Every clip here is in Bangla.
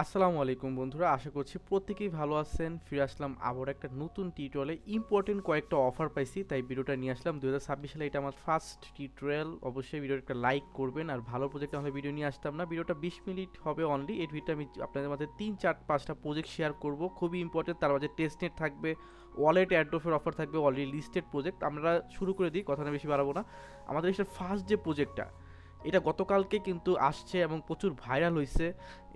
আসসালামু আলাইকুম বন্ধুরা, আশা করছি প্রত্যেকেই ভালো আছেন। ফিরে আসলাম আবার একটা নতুন টিউটোরিয়ালে ইম্পর্টেন্ট কয়েকটা অফার পাইছি, তাই ভিডিওটা নিয়ে আসলাম। দু হাজার ছাব্বিশ সালে এটা আমার ফার্স্ট টিউটোরিয়াল অবশ্যই ভিডিওটা একটা লাইক করবেন আর ভালো প্রজেক্ট হলে ভিডিও নিয়ে আসতাম না। ভিডিওটা বিশ মিনিট হবে অনলি এই ভিডিওটা আমি আপনাদের মাঝে তিন, চার, পাঁচটা প্রজেক্ট শেয়ার করব। খুবই ইম্পর্টেন্ট তার মাঝে টেস্টনেট থাকবে ওয়ালেট অ্যাড্রফের অফার থাকবে অলরেডি লিস্টেড প্রজেক্ট আমরা শুরু করে দিই, কথা না বেশি বাড়াবো না। আমাদের এসে ফার্স্ট যে প্রজেক্টটা এটা গতকালকে কিন্তু আসছে এবং প্রচুর ভাইরাল হয়েছে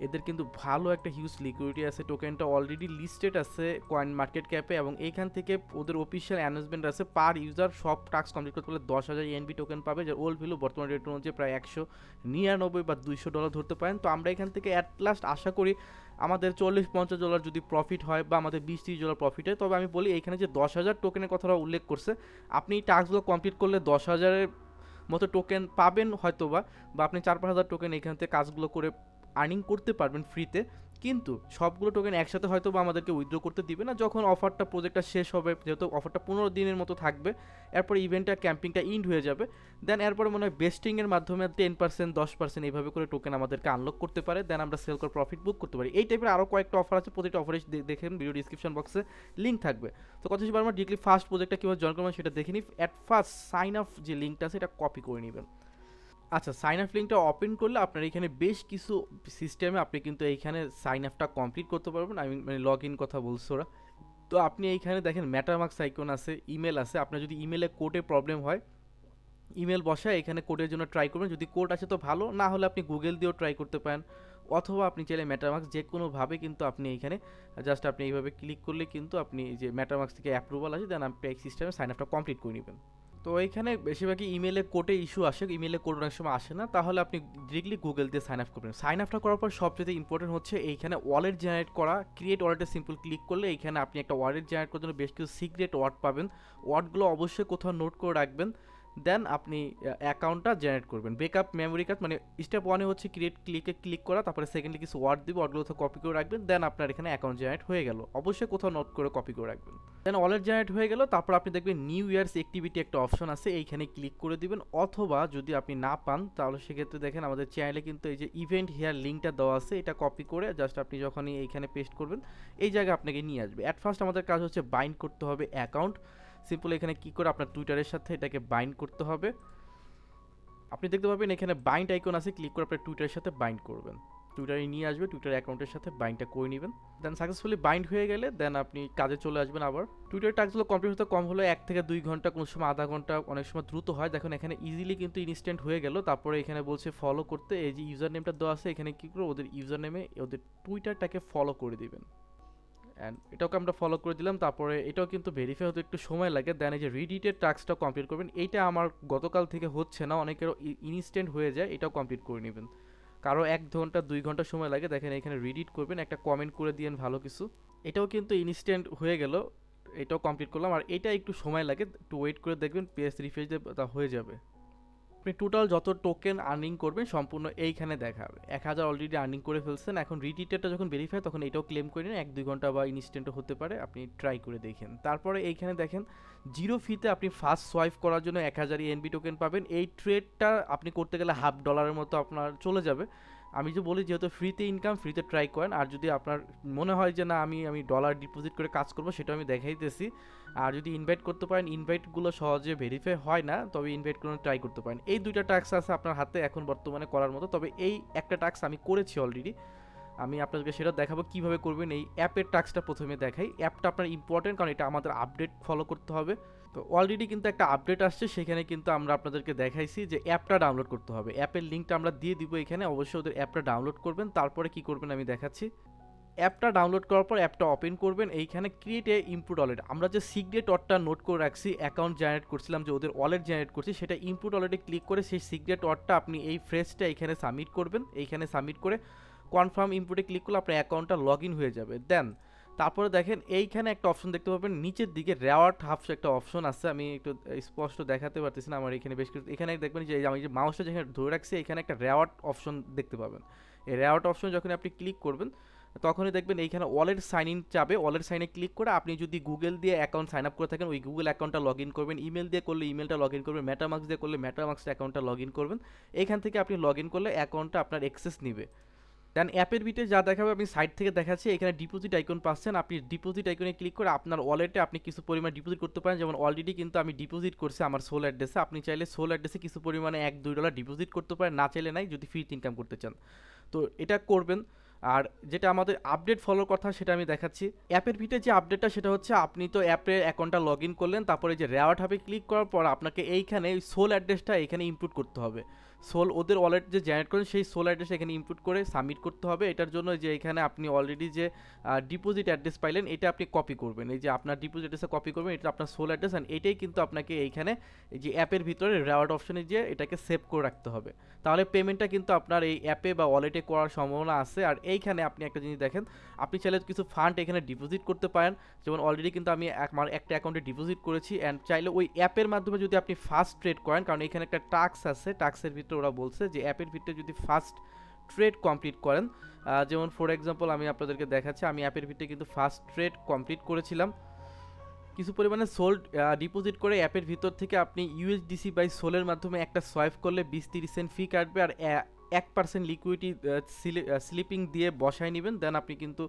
এদের কিন্তু ভালো একটা হিউজ লিকুইডিটি আছে টোকেনটা অলরেডি লিস্টেড আছে কয়েন মার্কেট ক্যাপে এবং এইখান থেকে ওদের অফিসিয়াল অ্যানাউন্সমেন্ট আছে পার ইউজার সব টাস্ক কমপ্লিট করতে পারলে দশ হাজার এনবি টোকেন পাবে, যার ওল্ড ভ্যালু বর্তমান রেট অনুযায়ী প্রায় একশো নিরানব্বই বা দুইশো ডলার ধরতে পারেন। তো আমরা এখান থেকে অ্যাট লাস্ট আশা করি আমাদের চল্লিশ পঞ্চাশ ডলার যদি প্রফিট হয় বা আমাদের বিশ তিরিশ ডলার প্রফিট হয়, তবে আমি বলি এখানে যে দশ হাজার টোকেনের কথাটা উল্লেখ করছে, আপনি টাস্কগুলো কমপ্লিট করলে দশ হাজারের মতো টোকেন পাবেন হয়তোবা বা আপনি চার পাঁচ হাজার টোকেন এখান থেকে কাজগুলো করে আর্নিং করতে পারবেন ফ্রিতে কিন্তু সবগুলো টোকেন একসাথে হয়তো বা আমাদেরকে উইথড্র করতে দিবে না যখন অফারটা প্রজেক্টটা শেষ হবে, যেহেতু অফারটা পনেরো দিনের মতো থাকবে, এরপর ইভেন্টটা ক্যাম্পিংটা ইন্ড হয়ে যাবে দেন এরপরে মনে হয় বেস্টিংয়ের মাধ্যমে টেন পার্সেন্ট দশ পার্সেন্ট এইভাবে করে টোকেন আমাদেরকে আনলক করতে পারে দেন আমরা সেল করে প্রফিট বুক করতে পারি। এই টাইপের আরও কয়েকটা অফার আছে, প্রতিটা অফারে দেখেন ভিডিও ডিসক্রিপশন বক্সে লিঙ্ক থাকবে। তো কথা হিসেবে আমরা ডিরেক্টলি ফার্স্ট প্রজেক্টটা কীভাবে জয়েন করবেন সেটা দেখে নিই। অ্যাট ফার্স্ট সাইন আপ যে লিঙ্কটা আছে, এটা কপি করে নেবেন। আচ্ছা সাইন আপ লিঙ্কটা ওপেন করলে আপনার এখানে বেশ কিছু সিস্টেমে আপনি কিন্তু এইখানে সাইন আপটা কমপ্লিট করতে পারবেন। আমি মানে লগ ইন কথা বলছো ওরা। তো আপনি এইখানে দেখেন ম্যাটারমার্কস আইকন আছে ইমেল আছে। আপনার যদি ইমেলে কোডে প্রবলেম হয় ইমেল বসায়, এখানে কোডের জন্য ট্রাই করবেন। যদি কোড আছে তো ভালো, না হলে আপনি গুগল দিয়েও ট্রাই করতে পারেন। অথবা আপনি চাইলে ম্যাটারমার্কস যে কোনোভাবে কিন্তু আপনি এইখানে জাস্ট আপনি এইভাবে ক্লিক করলে কিন্তু আপনি যে ম্যাটারমার্কস থেকে অ্যাপ্রুভাল আছে দেন আপনি এই সিস্টেমে সাইন আপটা কমপ্লিট করে নেবেন। তো এইখানে বেশিরভাগই ইমেলে কোটে ইস্যু আসে ইমেলে কোড অনেক সময় আসে না। তাহলে আপনি ডিরেক্টলি গুগল দিয়ে সাইন আপ করবেন। সাইন আপটা করার পর সবচেয়ে ইম্পর্টেন্ট হচ্ছে এইখানে ওয়ালেট জেনারেট করা। ক্রিয়েট ওয়ালেটে সিম্পল ক্লিক করলে এইখানে আপনি একটা ওয়ালেট জেনারেট করার জন্য বেশ কিছু সিক্রেট ওয়ার্ড পাবেন। ওয়ার্ডগুলো অবশ্যই কোথাও নোট করে রাখবেন। দেন আপনি অ্যাকাউন্টটা জেনারেট করবেন। বেকআপ মেমোরি কার্ড মানে স্টেপ ওয়ানে হচ্ছে ক্রিয়েট ক্লিকে ক্লিক করা, তারপরে সেকেন্ডলি কিছু ওয়ার্ড দিবে ওয়ার্ডগুলো কপি করে রাখবেন দেন আপনার এখানে অ্যাকাউন্ট জেনারেট হয়ে গেল। অবশ্যই কোথাও নোট করে কপি করে রাখবেন। দেন ওয়ালেট জেনারেট হয়ে গেল, তারপর আপনি দেখবেন নিউ ইয়ার্স অ্যাক্টিভিটি একটা অপশন আছে, এইখানে ক্লিক করে দিবেন, অথবা যদি আপনি না পান, তাহলে সেক্ষেত্রে দেখেন আমাদের চ্যানেলে কিন্তু এই যে ইভেন্ট হেয়ার লিঙ্কটা দেওয়া আছে, এটা কপি করে জাস্ট আপনি যখনই এইখানে পেস্ট করবেন, এই জায়গায় আপনাকে নিয়ে আসবে। অ্যাট ফার্স্ট আমাদের কাজ হচ্ছে বাইন্ড করতে হবে অ্যাকাউন্ট সিম্পল এখানে কি করে আপনার টুইটারের সাথে এটাকে বাইন্ড করতে হবে। আপনি দেখতে পাবেন এখানে বাইন্ড আইকন আছে ক্লিক করে আপনার টুইটারের সাথে বাইন্ড করবেন। টুইটারে নিয়ে আসবে টুইটার অ্যাকাউন্টের সাথে বাইন্ডটা করে নেবেন। দেন সাকসেসফুলি বাইন্ড হয়ে গেলে দেন আপনি কাজে চলে আসবেন আবার। টুইটার টাস্কগুলো কমপ্লিট হতে কম হলো এক থেকে দুই ঘণ্টা, কোনো সময় আধা ঘণ্টা, অনেক সময় দ্রুত হয়। দেখুন এখানে ইজিলি কিন্তু ইনস্ট্যান্ট হয়ে গেল। তারপরে এখানে বলছে ফলো করতে। এই যে ইউজার নেমটা দেওয়া আছে, এখানে কী করে, ওদের ইউজার নেমে ওদের টুইটারটাকে ফলো করে দিবেন। অ্যান্ড এটাকে আমরা ফলো করে দিলাম, তারপরে এটাও কিন্তু ভেরিফাই হতে একটু সময় লাগে দেন এই যে রিডিটের টাস্কটা কমপ্লিট করবেন, এইটা আমার গতকাল থেকে হচ্ছে না, অনেকেরও ইনস্ট্যান্ট হয়ে যায়, এটাও কমপ্লিট করে নেবেন। কারও এক ঘণ্টা, দুই ঘণ্টা সময় লাগে, দেখেন এখানে রিডিট করবেন, একটা কমেন্ট করে দিয়েন ভালো কিছু। এটাও কিন্তু ইনস্ট্যান্ট হয়ে গেল, এটাও কমপ্লিট করলাম, আর এটা একটু সময় লাগে, একটু ওয়েট করে দেখবেন পেজ রিফ্রেশ তা হয়ে যাবে। আপনি টোটাল যত টোকেন আর্নিং করবেন সম্পূর্ণ এইখানে দেখাবে। এক হাজার অলরেডি আর্নিং করে ফেলছেন, এখন রিডিটেডটা যখন ভেরিফাই তখন এটাও ক্লেম করে নিন, এক, দুই ঘণ্টা বা ইনস্ট্যান্টও হতে পারে, আপনি ট্রাই করে দেখেন। তারপরে এইখানে দেখেন জিরো ফিতে আপনি ফার্স্ট সোয়াইপ করার জন্য এক হাজার এনবি টোকেন পাবেন। এই ট্রেডটা আপনি করতে গেলে হাফ ডলারের মতো আপনার চলে যাবে। আমি যে বলি যেহেতু ফ্রিতে ইনকাম ফ্রিতে ট্রাই করেন, আর যদি আপনার মনে হয় যে না, আমি আমি ডলার ডিপোজিট করে কাজ করব সেটা আমি দেখাইতেছি। আর যদি ইনভাইট করতে পারেন ইনভাইটগুলো সহজে ভেরিফাই হয় না, তবে ইনভাইট করে ট্রাই করতে পারেন। এই দুইটা টাস্ক আছে আপনার হাতে এখন বর্তমানে করার মতো, তবে এই একটা টাস্ক আমি করেছি অলরেডি আমি আপনাদেরকে সেটা দেখাবো কীভাবে করবেন। এই অ্যাপের টাস্কটা প্রথমে দেখাই। অ্যাপটা আপনার ইম্পর্টেন্ট কারণ এটা আমাদের আপডেট ফলো করতে হবে। তো অলরেডি কিন্তু একটা আপডেট আসছে, সেখানে কিন্তু আমরা আপনাদেরকে দেখাইছি যে অ্যাপটা ডাউনলোড করতে হবে। অ্যাপের লিঙ্কটা আমরা দিয়ে দিব এখানে, অবশ্যই ওদের অ্যাপটা ডাউনলোড করবেন। তারপরে কি করবেন আমি দেখাচ্ছি। অ্যাপটা ডাউনলোড করার পর অ্যাপটা ওপেন করবেন। এইখানে ক্রিয়েট এ ইনপুট ওয়ালেট আমরা যে সিগ্রেট অটটা নোট করে রাখছি অ্যাকাউন্ট জেনারেট করছিলাম, যে ওদের ওয়ালেট জেনারেট করছি, সেটা ইনপুট ওয়ালেটে ক্লিক করে সেই সিগ্রেট অটটা আপনি এই ফ্রেজটা এখানে সাবমিট করবেন। এইখানে সাবমিট করে কনফার্ম ইনপুটে ক্লিক করলে আপনার অ্যাকাউন্টটা লগ ইন হয়ে যাবে। দেন তারপরে দেখেন এইখানে একটা অপশন দেখতে পাবেন, নিচের দিকে রেওয়ার্ড হাফস একটা অপশন আছে। আমি একটু স্পষ্ট দেখাতে পারতেছি না আমার এখানে বেশ কিছু, এখানে দেখবেন যে, আমি যে মাউসটা যেখানে ধরে রাখছি, এখানে একটা রেওয়ার্ড অপশন দেখতে পাবেন। এই রেওয়ার্ড অপশন যখন আপনি ক্লিক করবেন, তখনই দেখবেন এইখানে ওয়ালেট সাইন ইন চাবে ওয়ালেট সাইনে ক্লিক করে আপনি যদি গুগল দিয়ে অ্যাকাউন্ট সাইন আপ করে থাকেন, ওই গুগল অ্যাকাউন্টটা লগ ইন করবেন। ইমেল দিয়ে করলে ইমেলটা লগ ইন করবেন। মেটামার্ক্স দিয়ে করলে মেটামার্ক্স অ্যাকাউন্টটা লগ ইন করবেন। এখান থেকে আপনি লগ ইন করলে অ্যাকাউন্টটা আপনার অ্যাক্সেস নিবে। দেন অ্যাপের ভিতরে যা দেখাবে, আমি সাইড থেকে দেখাচ্ছি। এখানে ডিপোজিট আইকন পাচ্ছেন। আপনি ডিপোজিট আইকনে ক্লিক করে আপনার ওয়ালেটে আপনি কিছু পরিমাণ ডিপোজিট করতে পারেন। যেমন অলরেডি কিন্তু আমি ডিপোজিট করছি আমার সোল অ্যাড্রেসে আপনি চাইলে সোল অ্যাড্রেসে কিছু পরিমাণে এক, দুই ডলার ডিপোজিট করতে পারেন। না চাইলে নাই, যদি ফ্রিতে ইনকাম করতে চান। তো এটা করবেন। আর যেটা আমাদের আপডেট ফলোর কথা, সেটা আমি দেখাচ্ছি। অ্যাপের ভিতরে যে আপডেটটা সেটা হচ্ছে আপনি তো অ্যাপের অ্যাকাউন্টটা লগ ইন করলেন। তারপরে যে রেওয়ার্ড হাবে ক্লিক করার পর আপনাকে এইখানে সোল অ্যাড্রেসটা এখানে ইনপুট করতে হবে। সোল, ওদের ওয়ালেট যে জেনারেট করেন, সেই সোল অ্যাড্রেস এখানে ইনপুট করে সাবমিট করতে হবে। এটার জন্য যে এখানে আপনি অলরেডি যে ডিপোজিট অ্যাড্রেস পাইলেন, এটা আপনি কপি করবেন। এই যে আপনার ডিপোজিট অ্যাড্রেসে কপি করবেন, এটা আপনার সোল অ্যাড্রেস অ্যান্ড এটাই কিন্তু আপনাকে এইখানে এই যে অ্যাপের ভিতরে রেওয়ার্ড অপশনে যে এটাকে সেভ করে রাখতে হবে। তাহলে পেমেন্টটা কিন্তু আপনার এই অ্যাপে বা ওয়ালেটে করার সম্ভাবনা আছে। আর এইখানে আপনি একটা জিনিস দেখেন, আপনি চাইলে কিছু ফান্ড এখানে ডিপোজিট করতে পারেন। যেমন অলরেডি কিন্তু আমি আমার একটা অ্যাকাউন্টে ডিপোজিট করেছি অ্যান্ড চাইলে ওই অ্যাপের মাধ্যমে যদি আপনি ফার্স্ট ট্রেড করেন, কারণ এখানে একটা টাক্স আছে টাক্সের ভিতরে ওরা বলছে যে অ্যাপের ভিতরে যদি ফার্স্ট ট্রেড কমপ্লিট করেন যেমন ফর এক্সাম্পল আমি আপনাদেরকে দেখাচ্ছি, আমি অ্যাপের ভিতরে কিন্তু ফার্স্ট ট্রেড কমপ্লিট করেছিলাম। কিছু পরিমাণে সোল্ড ডিপোজিট করে অ্যাপের ভিতর থেকে আপনি ইউএসডিসি বাই সোলের মাধ্যমে একটা সোয়াইপ করলে বিশ তিরিশ সেন্ট ফি কাটবে আর এক পার্সেন্ট লিকুইডিটি স্লিপিং দিয়ে বসায় নেবেন দেন আপনি কিন্তু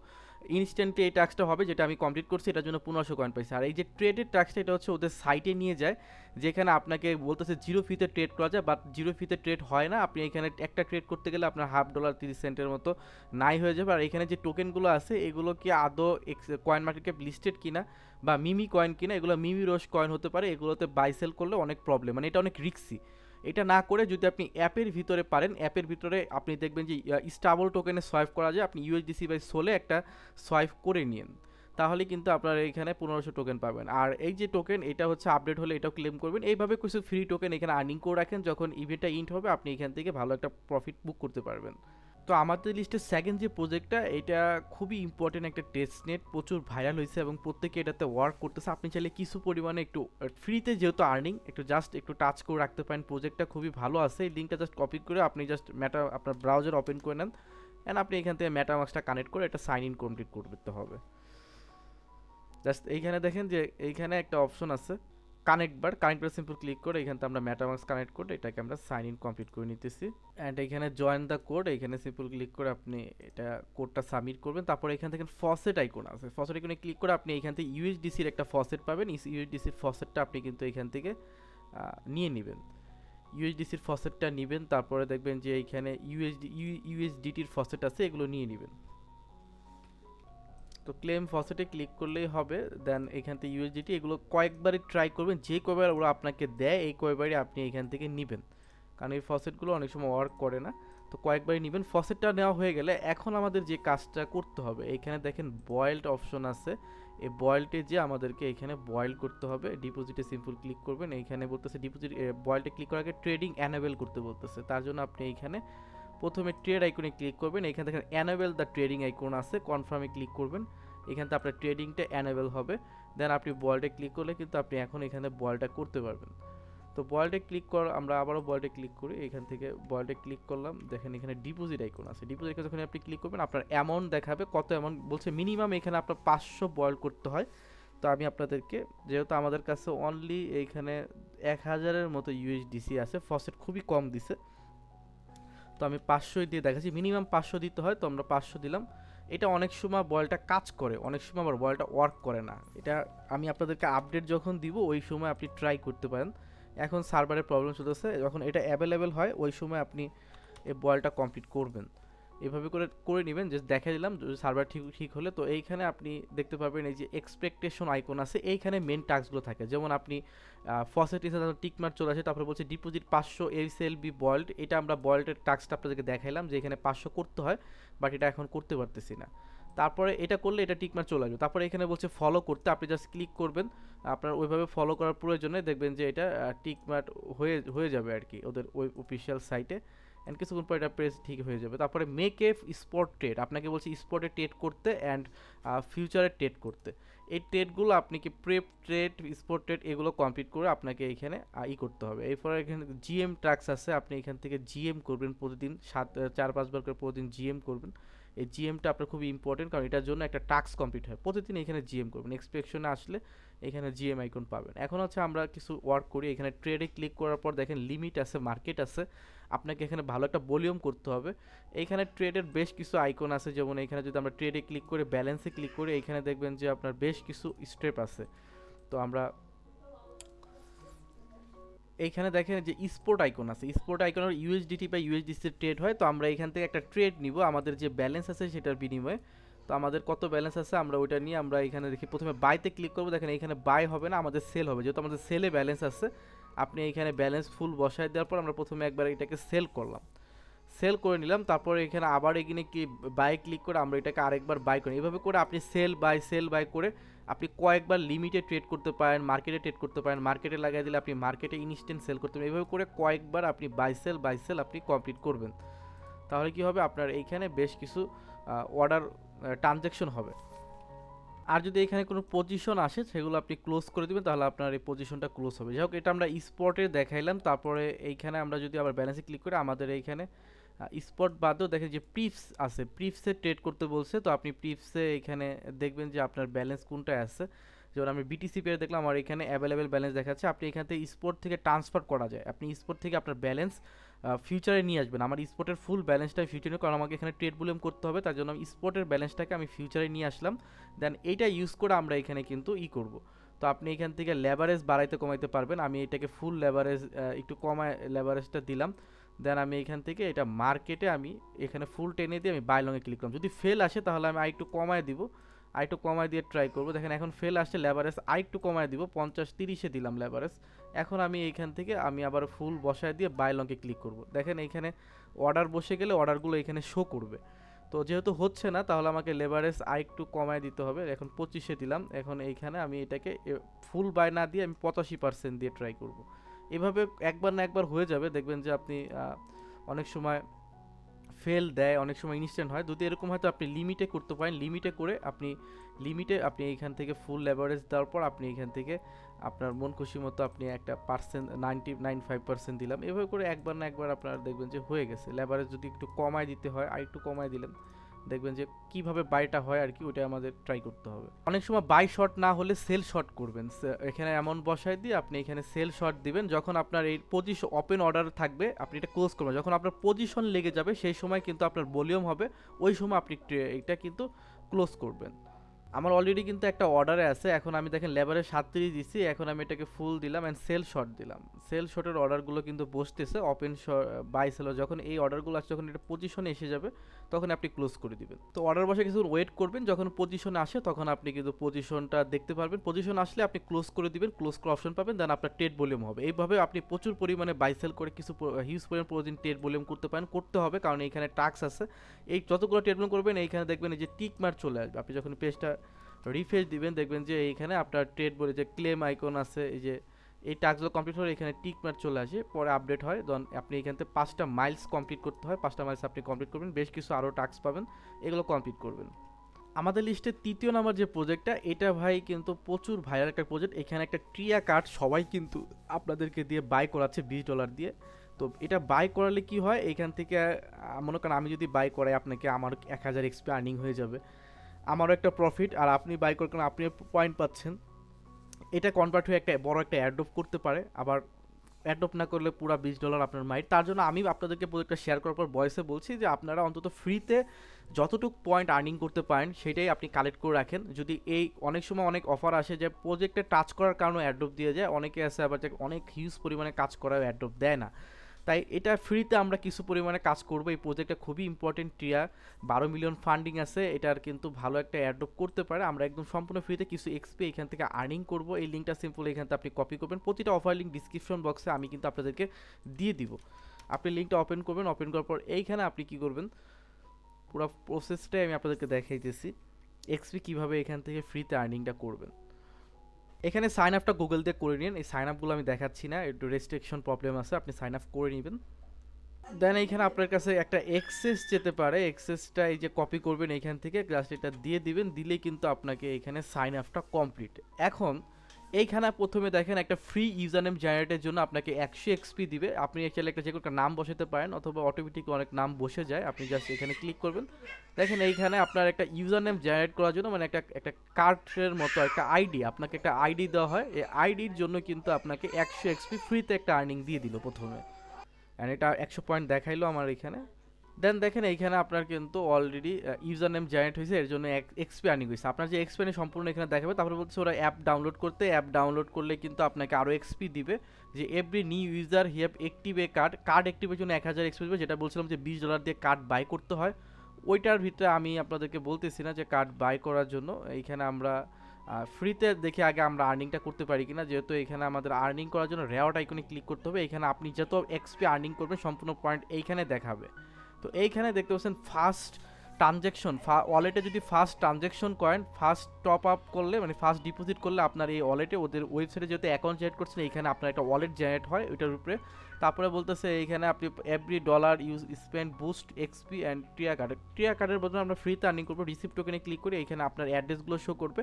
ইনস্ট্যান্টলি এই টাস্কটা হবে যেটা আমি কমপ্লিট করছি, এটার জন্য পনেরোশো কয়েন পাইছি। আর এই যে ট্রেডের টাস্কটা এটা হচ্ছে ওদের সাইটে নিয়ে যায়, যেখানে আপনাকে বলতেছে জিরো ফিতে ট্রেড করা যায় বাট জিরো ফিতে ট্রেড হয় না। আপনি এখানে একটা ট্রেড করতে গেলে আপনার হাফ ডলার তিরিশ সেন্টের মতো নাই হয়ে যাবে। আর এখানে যে টোকেনগুলো আছে, এগুলো কি আদৌ কয়েন মার্কেট ক্যাপ লিস্টেড কিনা বা মিমি কয়েন কিনা, এগুলো মিমি রোজ কয়েন হতে পারে। এগুলোতে বাই সেল করলে অনেক প্রবলেম মানে এটা অনেক রিক্সি এটা না করে যদি আপনি অ্যাপের ভিতরে পারেন, অ্যাপের ভিতরে আপনি দেখবেন যে স্টাবল টোকেনে সোয়াইপ করা যায়, আপনি ইউএসডিসি বাই সোলে একটা সোয়াইপ করে নিন। তাহলে কিন্তু আপনারা এখানে পনেরোশো টোকেন পাবেন। আর এই যে টোকেন এটা হচ্ছে আপডেট হলে এটাও ক্লেম করবেন। এইভাবে কিছু ফ্রি টোকেন এখানে আর্নিং করে রাখেন, যখন ইভেন্টটা ইন্ট হবে, আপনি এখান থেকে ভালো একটা প্রফিট বুক করতে পারবেন। তো আমাদের লিস্টের সেকেন্ড যে প্রজেক্টটা এটা খুবই ইম্পর্টেন্ট একটা টেস্ট নেট প্রচুর ভাইরাল হয়েছে এবং প্রত্যেকে এটাতে ওয়ার্ক করতেছে। আপনি চাইলে কিছু পরিমাণে একটু ফ্রিতে যেহেতু আর্নিং একটু জাস্ট একটু টাচ করে রাখতে পারেন। প্রজেক্টটা খুবই ভালো আছে। এই লিঙ্কটা জাস্ট কপি করে আপনি জাস্ট ম্যাটা আপনার ব্রাউজার ওপেন করে নেন অ্যান্ড আপনি এখান থেকে ম্যাটামাক্সটা কানেক্ট করে এটা সাইন ইন কমপ্লিট করতে হবে। জাস্ট এইখানে দেখেন যে, এইখানে একটা অপশন আছে। Connect bar connect bar simple click করে এখান আমরা ম্যাটামাক্স কানেক্ট করে এটাকে আমরা সাইন ইন কমপ্লিট করে নিতেছি। অ্যান্ড এখানে জয়েন দ্য কোড এখানে সিম্পল ক্লিক করে আপনি এটা কোডটা সাবমিট করবেন। তারপর এখান থেকে ফসেট আইকন আছে। ফসেট আইকনে ক্লিক করে আপনি এখান থেকে ইউএসডিসির একটা ফসেট পাবেন। ইউএসডিসির ফসেটটা আপনি কিন্তু এখান থেকে নিয়ে নেবেন। ইউএসডিসির ফসেটটা নেবেন, তারপরে দেখবেন যে এইখানে ইউএসডি ইউএসডিটির ফসেট আছে, এগুলো নিয়ে নেবেন। তো ক্লেম ফসেটে ক্লিক করলেই হবে দেন এখান থেকে ইউএসডিটি এগুলো কয়েকবারই ট্রাই করবেন, যে কয়বার ওরা আপনাকে দেয়, এই কয়বারই আপনি এখান থেকে নেবেন। কারণ এই ফসেটগুলো অনেক সময় ওয়ার্ক করে না, তো কয়েকবারই নেবেন। ফসেটটা নেওয়া হয়ে গেলে এখন আমাদের যে কাজটা করতে হবে, এখানে দেখেন বয়েলড অপশন আছে। এই বয়েলটে যে আমাদেরকে এখানে বয়েল করতে হবে ডিপোজিটে সিম্পল ক্লিক করবেন। এইখানে বলতেছে ডিপোজিট বয়েলটে ক্লিক করার আগে ট্রেডিং অ্যানেবেল করতে বলতেছে। তার জন্য আপনি এইখানে প্রথমে ট্রেড আইকনে ক্লিক করবেন, এখানে দেখেন অ্যানেবেল দ্য ট্রেডিং আইকন আছে কনফার্মে ক্লিক করবেন, এখান আপনার ট্রেডিংটা অ্যানেবেল হবে দেন আপনি বলটা ক্লিক করলে কিন্তু আপনি এখন এখানে বলটা করতে পারবেন। তো বলটা ক্লিক কর, আমরা আবারও বলটা ক্লিক করি, এখান থেকে বলটা ক্লিক করলাম, দেখেন এখানে ডিপোজিট আইকন আছে ডিপোজিট আইকন যখন আপনি ক্লিক করবেন, আপনার অ্যামাউন্ট দেখাবে, কত অ্যামাউন্ট বলছে মিনিমাম এখানে আপনার পাঁচশো বয়েল করতে হয়। তো আমি আপনাদেরকে, যেহেতু আমাদের কাছে অনলি এইখানে এক হাজারের মতো ইউএসডিসি আছে ফসেট খুবই কম দিছে তো আমি পাঁচশোই দিয়ে দেখাচ্ছি। মিনিমাম পাঁচশো দিতে হয়, তো আমরা পাঁচশো দিলাম। এটা অনেক সময় বলটা কাজ করে, অনেক সময় আবার বলটা ওয়ার্ক করে না। এটা আমি আপনাদেরকে আপডেট যখন দিব, ওই সময় আপনি ট্রাই করতে পারেন। এখন সার্ভারের প্রবলেম চলতেছে, যখন এটা অ্যাভেলেবেল হয়, ওই সময় আপনি এই বলটা কমপ্লিট করবেন। এভাবে করে করে নেবেন যে দেখা দিলাম, যদি সার্ভার ঠিক ঠিক হলে, তো এইখানে আপনি দেখতে পাবেন এই যে এক্সপেকটেশন আইকন আছে, এইখানে মেন টাস্কগুলো থাকে। যেমন আপনি ফসেট হিসেবে টিকমার্ক চলে আসে, তারপরে বলছে ডিপোজিট পাঁচশো এল বি বয়েল্ড এটা আমরা বয়েল্ডের টাস্কটা আপনাদেরকে দেখাইলাম যে এখানে পাঁচশো করতে হয় বাট এটা এখন করতে পারতেছি না। তারপরে এটা করলে এটা টিকমার্ক চলে আসবে। তারপরে এখানে বলছে ফলো করতে, আপনি জাস্ট ক্লিক করবেন, আপনার ওইভাবে ফলো করার প্রয়োজনে দেখবেন যে এটা টিকমার্ক হয়ে হয়ে যাবে আর কি, ওদের ওই অফিসিয়াল সাইটে অ্যান্ড কিছুক্ষণ পর এটা প্রেস ঠিক হয়ে যাবে। তারপরে মেক এফ স্পট ট্রেড আপনাকে বলছি স্পটে ট্রেড করতে অ্যান্ড ফিউচারে ট্রেড করতে। এই ট্রেডগুলো আপনি কি প্রেপ ট্রেড স্পট ট্রেড এগুলো কমপ্লিট করে আপনাকে এখানে ই করতে হবে। এরপরে এখানে জিএম ট্রাক্স আছে, আপনি এখান থেকে জিএম করবেন প্রতিদিন, সাত চার পাঁচবার করে প্রতিদিন জিএম করবেন। এই জিএমটা আপনার খুবই ইম্পর্টেন্ট কারণ এটার জন্য একটা টাস্ক কমপ্লিট হয়। প্রতিদিন এখানে জিএম করবেন। এক্সপেকশনে আসলে এখানে জিএম আইকন পাবেন। এখন হচ্ছে আমরা কিছু ওয়ার্ক করি। এখানে ট্রেডে ক্লিক করার পর দেখেন লিমিট আছে মার্কেট আছে। আপনাকে এখানে ভালো একটা ভলিউম করতে হবে। এইখানে ট্রেডের বেশ কিছু আইকন আছে। যেমন এখানে যদি আমরা ট্রেডে ক্লিক করে ব্যালেন্সে ক্লিক করি, এখানে দেখবেন যে আপনার বেশ কিছু স্টেপ আছে। তো আমরা এইখানে দেখেন যে স্পোর্ট আইকন আছে। স্পোর্ট আইকনের ইউএসডিটি বা ইউএসডিসি ট্রেড হয়। তো আমরা এখান থেকে একটা ট্রেড নিব। আমাদের যে ব্যালেন্স আছে সেটার বিনিময়ে। তো আমাদের কত ব্যালেন্স আছে আমরা ওইটা নিয়ে আমরা এখানে দেখি। প্রথমে বাইতে ক্লিক করব, দেখেন এখানে বাই হবে না, আমাদের সেল হবে। যেহেতু আমাদের সেলে ব্যালেন্স আছে, আপনি এখানে ব্যালেন্স ফুল বসায় দেওয়ার পর আমরা প্রথমে একবার এটাকে সেল করলাম। সেল করে নিলাম, তারপরে এখানে আবার এখানে কি বাই ক্লিক করে আমরা এটাকে আরেকবার বাই করি। এভাবে করে আপনি সেল বাই সেল বাই করে আপনি কয়েকবার লিমিটে ট্রেড করতে পারেন মার্কেটে ট্রেড করতে পারেন। মার্কেটে লাগিয়ে দিলে আপনি মার্কেটে ইনস্ট্যান্ট সেল করতে পারেন। এভাবে করে কয়েকবার আপনি বাই সেল বাই সেল আপনি কমপ্লিট করবেন। তাহলে কি হবে? আপনার এইখানে বেশ কিছু অর্ডার ট্রানজ্যাকশন হবে। আর যদি এখানে কোনো পজিশন আসে, সেগুলো আপনি ক্লোজ করে দেবেন, তাহলে আপনার এই পজিশনটা ক্লোজ হবে। যাই হোক এটা আমরা স্পটে দেখাইলাম, তারপরে এইখানে আমরা যদি আবার ব্যালেন্সে ক্লিক করি, আমাদের এইখানে স্পট বাদেও দেখেন যে প্রিপস আছে। প্রিপসে ট্রেড করতে বলছে, তো আপনি প্রিপসে এখানে দেখবেন যে আপনার ব্যালেন্স কোনটা আছে। যেমন আমি বিটিসি পেয়ে দেখলাম, আমার এখানে অ্যাভেলেবেল ব্যালেন্স দেখাচ্ছে। আপনি এখান থেকে স্পোর্ট থেকে ট্রান্সফার করা যায়। আপনি স্পোর্ট থেকে আপনার ব্যালেন্স ফিউচারে নিয়ে আসবেন। আমার স্পোর্টের ফুল ব্যালেন্সটা ফিউচারে কারণ আমাকে এখানে ট্রেড বুলেম করতে হবে, তার জন্য আমি স্পোর্টের ব্যালেন্সটাকে আমি ফিউচারে নিয়ে আসলাম। দেন এইটা ইউজ করে আমরা এখানে কিন্তু ই করব। তো আপনি এখান থেকে লেভারেজ বাড়াইতে কমাইতে পারবেন। আমি এটাকে ফুল লেভারেজ একটু কমায় লেভারেজটা দিলাম। দেন আমি এখান থেকে এটা মার্কেটে আমি এখানে ফুল টেনে দিয়ে আমি বাই লংয়ে ক্লিক করলাম। যদি ফেল আসে তাহলে আমি আর একটু কমায় দিব। আর একটু কমায় দিয়ে ট্রাই করব। দেখেন এখন ফেল আসছে লেভারেজ আর একটু কমায় দিব। পঞ্চাশ তিরিশে দিলাম লেভারেজ এখন আমি এইখান থেকে আমি আবার ফুল বসায় দিয়ে বাই লংকে ক্লিক করব। দেখেন এইখানে অর্ডার বসে গেলে অর্ডারগুলো এখানে শো করবে। তো যেহেতু হচ্ছে না, তাহলে আমাকে লেভারেজ আর একটু কমায় দিতে হবে। এখন পঁচিশে দিলাম, এখন এইখানে আমি এটাকে ফুল বাই না দিয়ে আমি পঁচাশি পার্সেন্ট দিয়ে ট্রাই করব। এভাবে একবার না একবার হয়ে যাবে। দেখবেন যে আপনি অনেক সময় ফেল দেয়, অনেক সময় ইনস্ট্যান্ট হয়। যদি এরকম হয়তো আপনি লিমিটে করতে পারেন। লিমিটে করে আপনি লিমিটে আপনি এইখান থেকে ফুল লেভারেজ দেওয়ার পর আপনি এখান থেকে আপনার মন খুশি মতো আপনি একটা percent ninety nine five percent দিলাম। এভাবে করে একবার না একবার আপনার দেখবেন যে হয়ে গেছে। লেভারেজ যদি একটু কমায় দিতে হয়, আর একটু কমায় দিলেন দেখবেন যে কীভাবে বাইটা হয় আর কি ওটা আমাদের ট্রাই করতে হবে। অনেক সময় বাই শট না হলে সেল শট করবেন। এখানে এমন বসায় দিয়ে আপনি এখানে সেল শট দিবেন, যখন আপনার এই পজিশন ওপেন অর্ডার থাকবে, আপনি এটা ক্লোজ করবেন। যখন আপনার পজিশন লেগে যাবে, সেই সময় কিন্তু আপনার ভলিউম হবে, ওই সময় আপনি এটা কিন্তু ক্লোজ করবেন। আমার অলরেডি কিন্তু একটা অর্ডারে আছে। এখন আমি দেখেন লেবারের সাতত্রিশ দিচ্ছি এখন আমি এটাকে ফুল দিলাম অ্যান্ড সেল শট দিলাম। সেল শটের অর্ডারগুলো কিন্তু বসতেছে ওপেন বাই সেল যখন এই অর্ডারগুলো আসে যখন এটা পজিশনে এসে যাবে, তখন আপনি ক্লোজ করে দিবেন। তো অর্ডার বসে কিছু ওয়েট করবেন, যখন পজিশনে আসে, তখন আপনি কিন্তু পজিশনটা দেখতে পারবেন। পজিশন আসলে আপনি ক্লোজ করে দিবেন ক্লোজ করে অপশন পাবেন দেন আপনার টেট ভলিউম হবে। এইভাবে আপনি প্রচুর পরিমাণে বাই সেল করে কিছু হিউজ পরিমাণ প্রতিদিন টেট ভলিউম করতে পারেন, করতে হবে, কারণ এইখানে টাক্স আছে। এই যতগুলো টেট ভলিউম করবেন, এইখানে দেখবেন এই যে টিক মার চলে আসবে। আপনি যখন পেজটা রিফ্রেশ দিবেন, দেখবেন যে এইখানে আপনার ট্রেড বলে যে ক্লেম আইকন আছে, এই যে, এই টাস্কগুলো কমপ্লিট হলে এখানে টিক মার্ক চলে আসে, পরে আপডেট হয়। দেন আপনি এখান থেকে পাঁচটা মাইলস কমপ্লিট করতে হয়, পাঁচটা মাইলস আপনি কমপ্লিট করবেন, বেশ কিছু আরও টাস্ক পাবেন, এগুলো কমপ্লিট করবেন। আমাদের লিস্টের তৃতীয় নাম্বার যে প্রজেক্টটা এটা ভাই কিন্তু প্রচুর ভাইরাল একটা প্রজেক্ট এখানে একটা ট্রিয়া কার্ড সবাই কিন্তু আপনাদেরকে দিয়ে বাই করাচ্ছে বিশ ডলার দিয়ে। তো এটা বাই করালে কি হয়? এখান থেকে মনে করেন আমি যদি বাই করাই, আপনাকে আমার এক হাজার এক্সপি আর্নিং হয়ে যাবে। আমারও একটা প্রফিট আর আপনি বাই করেন আপনি পয়েন্ট পাচ্ছেন। এটা কনভার্ট হয়ে একটা বড় একটা অ্যাডপ করতে পারে, আবার অ্যাডপ না করলে পুরো বিশ ডলার আপনার মাইট তার জন্য আমি আপনাদেরকে প্রজেক্টটা শেয়ার করার পর বয়সে বলছি যে আপনারা অন্তত ফ্রিতে যতটুকু পয়েন্ট আর্নিং করতে পারেন, সেটাই আপনি কালেক্ট করে রাখেন। যদি এই অনেক সময় অনেক অফার আসে যে প্রজেক্টে টাচ করার কারণে অ্যাডপ দিয়ে যায়, অনেকে আছে আবার যে অনেক হিউজ পরিমাণে কাজ করাও অ্যাডপ দেয় না। তাই এটা ফ্রিতে আমরা কিছু পরিমাণে কাজ করব। এই প্রজেক্টটা খুবই ইম্পর্টেন্ট টিয়া বারো মিলিয়ন ফান্ডিং আছে, এটার কিন্তু ভালো একটা অ্যাডপ করতে পারে। আমরা একদম সম্পূর্ণ ফ্রিতে কিছু এক্সপি এখান থেকে আর্নিং করব। এই লিঙ্কটা সিম্পল এখান থেকে আপনি কপি করবেন। প্রতিটা অফার লিঙ্ক ডিসক্রিপশন বক্সে আমি কিন্তু আপনাদেরকে দিয়ে দিব। আপনি লিঙ্কটা ওপেন করবেন ওপেন করার পর এইখানে আপনি কি করবেন? পুরো প্রসেসটাই আমি আপনাদেরকে দেখাইতেছি। এক্সপি কীভাবে এখান থেকে ফ্রিতে আর্নিংটা করবেন। এখানে সাইন আপটা গুগল দিয়ে করে নিন। এই সাইন আপগুলো আমি দেখাচ্ছি না, একটু রেস্ট্রিকশন প্রবলেম আছে, আপনি সাইন আপ করে নেবেন। দেন এইখানে আপনার কাছে একটা এক্সেস যেতে পারে। এক্সেসটা এই যে কপি করবেন এখান থেকে জাস্ট এটা দিয়ে দিবেন দিলে কিন্তু আপনাকে এখানে সাইন আপটা কমপ্লিট এখন এইখানে প্রথমে দেখেন একটা ফ্রি ইউজার নেম জেনারেটের জন্য আপনাকে একশো এক্সপি দিবে। আপনি চাইলে একটা যে কোনো নাম বসাতে পারেন অথবা অটোমেটিক অনেক নাম বসে যায়। আপনি জাস্ট এখানে ক্লিক করবেন। দেখেন এইখানে আপনার একটা ইউজার নেম জেনারেট করার জন্য মানে একটা একটা কার্ডের মতো একটা আইডি আপনাকে একটা আইডি দেওয়া হয়। এই আইডির জন্য কিন্তু আপনাকে একশো এক্সপি ফ্রিতে একটা আর্নিং দিয়ে দিল প্রথমে। অ্যান্ড এটা একশো পয়েন্ট দেখাইলো আমার এখানে। দেন দেখেন এইখানে আপনার কিন্তু অলরেডি ইউজার নেম জেনারেট হয়েছে, এর জন্য এক্সপি আর্নিং হয়েছে। আপনার যে এক্সপি সম্পূর্ণ এখানে দেখাবে, তারপরে বলছে ওরা অ্যাপ ডাউনলোড করতে অ্যাপ ডাউনলোড করলে কিন্তু আপনাকে আরও এক্সপি দিবে। যে every new user have active a card card অ্যাক্টিভের জন্য এক হাজার এক্সপি দিবে, যেটা বলছিলাম যে বিশ ডলার দিয়ে কার্ড বাই করতে হয়। ওইটার ভিতরে আমি আপনাদেরকে বলতেছি না যে কার্ড বাই করার জন্য। এইখানে আমরা ফ্রিতে দেখে আগে আমরা আর্নিংটা করতে পারি কিনা। যেহেতু এখানে আমাদের আর্নিং করার জন্য রেওয়ার্ড আইকনে ক্লিক করতে হবে। এখানে আপনি যত এক্সপি আর্নিং করবেন, সম্পূর্ণ পয়েন্ট এইখানে দেখাবে। তো এইখানে দেখতে পাচ্ছেন ফার্স্ট ট্রানজ্যাকশন ওয়ালেটে যদি ফার্স্ট ট্রানজ্যাকশন করেন ফার্স্ট টপ আপ করলে মানে ফার্স্ট ডিপোজিট করলে আপনার এই ওয়ালেটে ওদের ওয়েবসাইটে যেহেতু অ্যাকাউন্ট জেনারেট করছেন, এইখানে আপনার একটা ওয়ালেট জেনারেট হয়, ওইটার উপরে তারপরে বলতেছে এইখানে আপনি every dollar use spend boost XP and Tria card Tria কার্ডের বদলে আমরা ফ্রিতে আর্নিং করব। রিসিপ্ট টোকেনে ক্লিক করে এখানে আপনার অ্যাড্রেসগুলো শো করবে।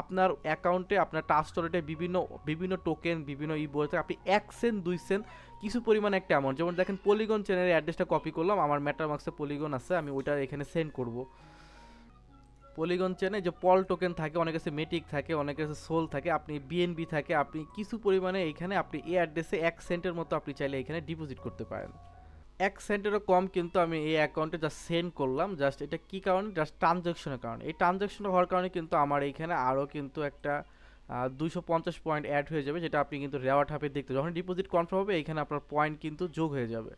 আপনার অ্যাকাউন্টে আপনার টাচ স্টোরেটে বিভিন্ন বিভিন্ন টোকেন বিভিন্ন ই বলতে আপনি এক সেন্ট দুই সেন্ট কিছু পরিমাণ একটা অ্যামাউন্ট যেমন দেখেন পলিগন চ্যানেলের অ্যাড্রেসটা কপি করলাম। আমার ম্যাটারমাক্সে পলিগন আছে, আমি ওইটা এখানে সেন্ড করব। পলিগন চেনে যে পল টোকেন থাকে, অনেক কাছে মেটিক থাকে, অনেক কাছে সোল থাকে, আপনি বিএনবি থাকে, আপনি কিছু পরিমাণে এইখানে আপনি এই অ্যাড্রেসে এক সেন্টের মতো আপনি চাইলে এখানে ডিপোজিট করতে পারেন। এক সেন্টেরও কম কিন্তু আমি এই অ্যাকাউন্টে জাস্ট সেন্ড করলাম জাস্ট এটা কি কারণে? জাস্ট ট্রানজ্যাকশনের কারণে। এই ট্রানজ্যাকশন হওয়ার কারণে কিন্তু আমার এইখানে আরও কিন্তু একটা দুশো পঞ্চাশ পয়েন্ট অ্যাড হয়ে যাবে, যেটা আপনি কিন্তু রেওয়ার্ড হাফে দেখতে যখন ডিপোজিট কনফার্ম হবে, এখানে আপনার পয়েন্ট কিন্তু যোগ হয়ে যাবে।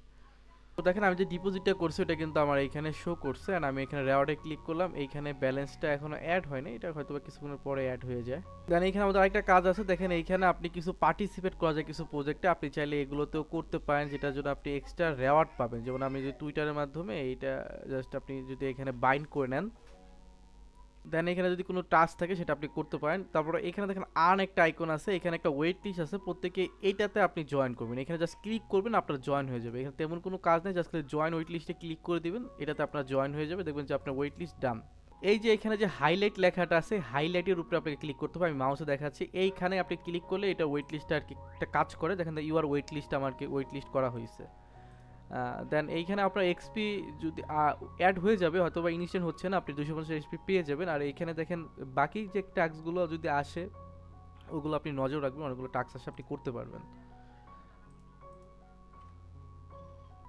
তো দেখেন আমি যে ডিপোজিটটা করছি, ওটা কিন্তু আমার এখানে শো করছে অ্যান্ড আমি এখানে রেওয়ার্ডে ক্লিক করলাম। এইখানে ব্যালেন্সটা এখনও অ্যাড হয়নি, এটা হয়তো বা কিছুক্ষণের পরে অ্যাড হয়ে যায়। দেন এখানে আমাদের আরেকটা কাজ আছে, দেখেন এইখানে আপনি কিছু পার্টিসিপেট করা যায় কিছু প্রজেক্টে আপনি চাইলে এগুলোতেও করতে পারেন, যেটার জন্য আপনি এক্সট্রা রেওয়ার্ড পাবেন। যেমন আমি যদি টুইটারের মাধ্যমে এইটা জাস্ট আপনি যদি এখানে বাইন্ড করে নেন দেন এখানে যদি কোনো টাস্ক থাকে, সেটা আপনি করতে পারেন। তারপরে এখানে দেখেন আর্ন একটা আইকন আছে। এখানে একটা ওয়েট লিস্ট আছে। প্রত্যেকে এইটাতে আপনি জয়েন করবেন। এখানে জাস্ট ক্লিক করবেন, আপনার জয়েন হয়ে যাবে। এখানে তেমন কোনো কাজ নেই জাস্ট জয়েন ওয়েট লিস্টে ক্লিক করে দিবেন। এটাতে আপনার জয়েন হয়ে যাবে। দেখবেন যে আপনার ওয়েট লিস্ট ডান এই যে এখানে যে হাইলাইট লেখাটা আছে হাইলাইটের উপরে আপনাকে ক্লিক করতে হবে। আমি মাউসে দেখাচ্ছি। এইখানে আপনি ক্লিক করলে এটা ওয়েট লিস্টটা আর কি একটা কাজ করে। দেখেন ইউ আর ওয়েট লিস্ট আমাকে ওয়েট লিস্ট করা হয়েছে। দেন এইখানে আপনার এক্সপি যদি অ্যাড হয়ে যাবে হয়তো বা ইনিশিয়াল হচ্ছে না, আপনি দুশো পঞ্চাশ এক্সপি পেয়ে যাবেন। আর এইখানে দেখেন, বাকি যে ট্যাক্সগুলো যদি আসে, ওগুলো আপনি নজর রাখবেন, অনেকগুলো টাক্স আসে, আপনি করতে পারবেন।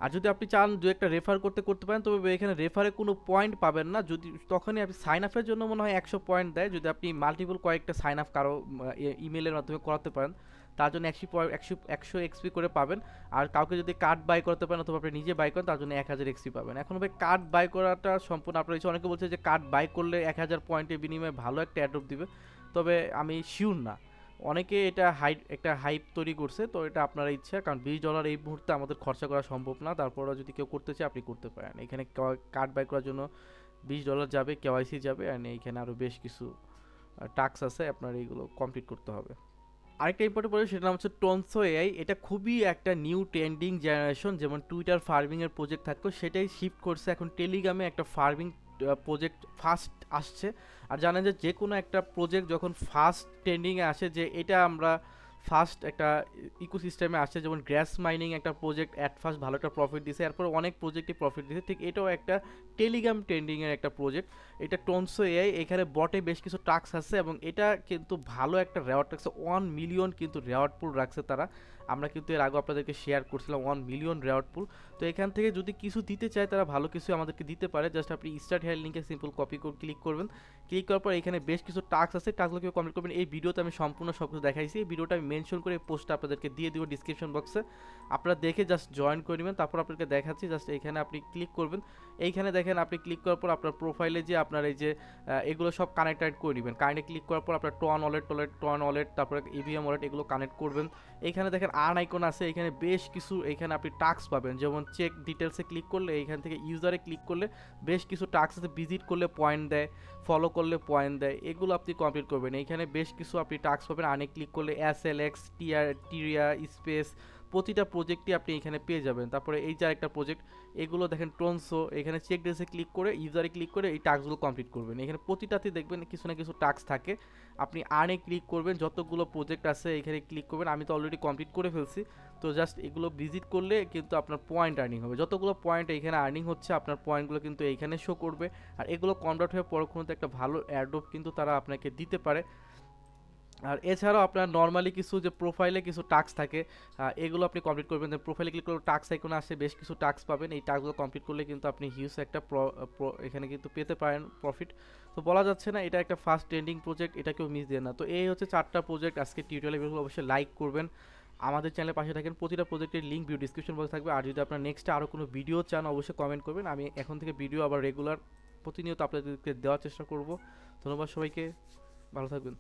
আর যদি আপনি চান দু একটা রেফার করতে করতে পারেন, তবে এখানে রেফারে কোনো পয়েন্ট পাবেন না। যদি, তখনই আপনি সাইন আপের জন্য মনে হয় একশো পয়েন্ট দেয়। যদি আপনি মাল্টিপল কয়েকটা সাইন আপ কারও ইমেলের মাধ্যমে করাতে পারেন তার জন্য একশো একশো একশো এক্সপি করে পাবেন। আর কাউকে যদি কার্ড বাই করতে পারেন অথবা আপনি নিজে বাই করেন, তার জন্য এক হাজার এক্সপি পাবেন। এখন ভাই কার্ড বাই করাটা সম্পূর্ণ আপনার ইচ্ছে অনেকে বলছে যে কার্ড বাই করলে এক হাজার পয়েন্টের বিনিময়ে ভালো একটা অ্যাড্রপ দিবে। তবে আমি শিওর না। অনেকে এটা হাই একটা হাইপ তৈরি করছে, তো এটা আপনার ইচ্ছা। কারণ বিশ ডলার এই মুহূর্তে আমাদের খরচা করা সম্ভব না। তারপরে যদি কেউ করতে চায়, আপনি করতে পারেন। এখানে কার্ড বাই করার জন্য বিশ ডলার যাবে কেওয়াইসি যাবে অ্যান্ড এইখানে আরও বেশ কিছু টাস্ক আছে। আপনার এইগুলো কমপ্লিট করতে হবে। আরেকটা ইম্পর্টেন্ট প্রজেক্ট সেটা নাম হচ্ছে টনসো এআই এটা খুবই একটা নিউ ট্রেন্ডিং জেনারেশন যেমন টুইটার ফার্মিংয়ের প্রজেক্ট থাকতো, সেটাই শিফট করছে। এখন টেলিগ্রামে একটা ফার্মিং প্রজেক্ট ফার্স্ট আসছে। আর জানেন যে যে কোনো একটা প্রজেক্ট যখন ফার্স্ট ট্রেন্ডিংয়ে আসে, যে এটা আমরা ফার্স্ট একটা ইকোসিস্টেমে আসছে, যেমন গ্যাস মাইনিং একটা প্রজেক্ট অ্যাট ফার্স্ট ভালো একটা প্রফিট দিছে, এরপর অনেক প্রজেক্টে প্রফিট দিছে, ঠিক এটাও একটা টেলিগ্রাম ট্রেন্ডিংয়ের একটা প্রজেক্ট এটা টনসো এআই এখানে বটে বেশ কিছু টাক্স আছে এবং এটা কিন্তু ভালো একটা রেওয়ার্ড টাক্স ওয়ান মিলিয়ন কিন্তু রেওয়ার্ড পুল রাখছে তারা। আমরা কিন্তু এর আগে আপনাদেরকে শেয়ার করছিলাম ওয়ান মিলিয়ন রেওয়ার্ড পুল তো এখান থেকে যদি কিছু দিতে চায়, তারা ভালো কিছু আমাদেরকে দিতে পারে। জাস্ট আপনি স্টার্ট হেয়ার লিঙ্কে সিম্পল কপি করে ক্লিক করবেন। ক্লিক করার পর এখানে বেশ কিছু টাস্ক আছে। টাস্কগুলো কমপ্লিট করবেন, এই ভিডিওতে আমি সম্পূর্ণ সব কিছু দেখাইছি। এই ভিডিওটা আমি মেনশন করে পোস্টটা আপনাদেরকে দিয়ে দিব ডিসক্রিপশন বক্সে আপনারা দেখে জাস্ট জয়েন করে নেবেন। তারপর আপনাকে দেখাচ্ছি জাস্ট এখানে আপনি ক্লিক করবেন। এইখানে দেখেন আপনি ক্লিক করার পর আপনার প্রোফাইলে যে আপনার এই যে এগুলো সব কানেক্টেড করে নেবেন। কানেক্টে ক্লিক করার পর আপনার টোয়ান ওয়ালেট টলেট টোয়ান ওয়ালেট তারপরে ইভিএম ওয়ালেট এগুলো কানেক্ট করবেন। এইখানে দেখেন আর্ন আইকন আছে, এখানে বেশ কিছু এখানে আপনি টাস্ক পাবেন। যেমন চেক ডিটেলসে ক্লিক করলে, এখান থেকে ইউজারে ক্লিক করলে বেশ কিছু টাস্ক আছে ভিজিট করলে পয়েন্ট দেয় ফলো করলে পয়েন্ট দেয়, এগুলো আপনি কমপ্লিট করবেন। এইখানে বেশ কিছু আপনি টাস্ক পাবেন আনে ক্লিক করলে S L X tier Tria space প্রতিটা প্রজেক্টই আপনি এখানে পেয়ে যাবেন। তারপরে এই যে একটা প্রজেক্ট এগুলো দেখেন টোনসো এখানে চেক ড্রেসে ক্লিক করে ইউজারে ক্লিক করে এই টাস্কগুলো কমপ্লিট করবেন। এখানে প্রতিটাতে দেখবেন কিছু না কিছু টাস্ক থাকে। আপনি আর্নে ক্লিক করবেন, যতগুলো প্রজেক্ট আছে এখানে ক্লিক করবেন। আমি তো অলরেডি কমপ্লিট করে ফেলছি। তো জাস্ট এগুলো ভিজিট করলে কিন্তু আপনার পয়েন্ট আর্নিং হবে। যতগুলো পয়েন্ট এখানে আর্নিং হচ্ছে, আপনার পয়েন্টগুলো কিন্তু এইখানে শো করবে। আর এগুলো কনভার্ট হয়ে পরক্ষণতে একটা ভালো অ্যাডোপ কিন্তু তারা আপনাকে দিতে পারে। আর এছাড়াও আপনার নর্মালি কিছু যে প্রোফাইলে কিছু টাস্ক থাকে এগুলো আপনি কমপ্লিট করবেন। প্রোফাইলে ক্লিক করলে টাস্ক আইকনে আসে, বেশ কিছু টাস্ক পাবেন। এই টাস্কগুলো কমপ্লিট করলে কিন্তু আপনি হিউজ একটা এখানে কিন্তু পেতে পারেন প্রফিট তো বলা যাচ্ছে না, এটা একটা ফার্স্ট ট্রেন্ডিং প্রজেক্ট এটা কেউ মিস দিয়ে না। তো এই হচ্ছে চারটা প্রজেক্ট আজকে টিউটোরিয়াল ভিডিও অবশ্যই লাইক করবেন। আমাদের চ্যানেলের পাশে থাকেন, প্রতিটা প্রজেক্টের লিঙ্ক ভিডিও ডিসক্রিপশন বক্সে থাকবে। আর যদি আপনার নেক্সটে আরও কোনো ভিডিও চান, অবশ্যই কমেন্ট করবেন। আমি এখন থেকে ভিডিও আবার রেগুলার প্রতিনিয়ত আপনাদেরকে দেওয়ার চেষ্টা করব। ধন্যবাদ সবাইকে। ভালো থাকবেন।